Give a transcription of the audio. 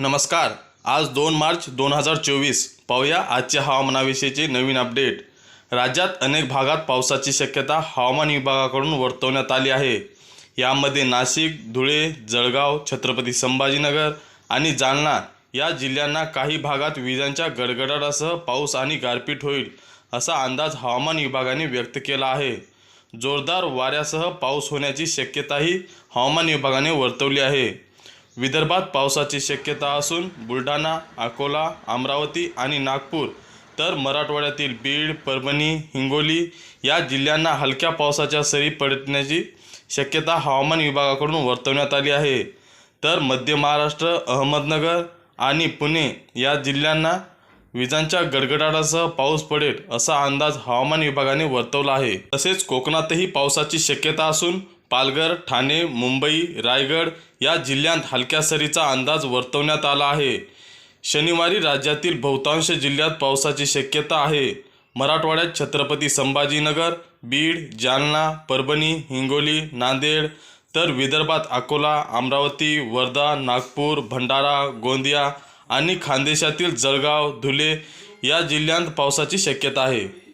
नमस्कार. आज दोन मार्च दोन हजार चोवीस. पाहूया आजच्या हवामानाविषयीचे नवीन अपडेट. राज्यात अनेक भागात पावसाची शक्यता हवामान विभागाकडून वर्तवण्यात आली आहे. यामध्ये नाशिक धुळे जळगाव छत्रपती संभाजीनगर आणि जालना या जिल्ह्यांना काही भागात विजांच्या गडगडाटासह पाऊस आणि गारपीट होईल असा अंदाज हवामान विभागाने व्यक्त केला आहे. जोरदार वाऱ्यासह पाऊस होण्याची शक्यताही हवामान विभागाने वर्तवली आहे. विदर्भात पावसाची शक्यता असून बुलढाणा अकोला अमरावती आणि नागपूर तर मराठवाड्यातील बीड परभणी हिंगोली या जिल्ह्यांना हलक्या पावसाच्या सरी पडण्याची शक्यता हवामान विभागाकडून वर्तवण्यात आली आहे. तर मध्य महाराष्ट्र अहमदनगर आणि पुणे या जिल्ह्यांना विजांच्या गडगडाटासह पाऊस पडेल असा अंदाज हवामान विभागाने वर्तवला आहे. तसेच कोकणातही पावसाची शक्यता असून पालघर ठाणे मुंबई रायगड या जिल्ह्यांत हलक्या सरीचा अंदाज वर्तवण्यात आला आहे. शनिवारी राज्यातील बहुतांश जिल्ह्यात पावसाची शक्यता आहे. मराठवाड्यात छत्रपती संभाजीनगर बीड जालना परभणी हिंगोली नांदेड तर विदर्भात अकोला अमरावती वर्धा नागपूर भंडारा गोंदिया आणि खानदेशातील जळगाव धुले या जिल्ह्यांत पावसाची शक्यता आहे.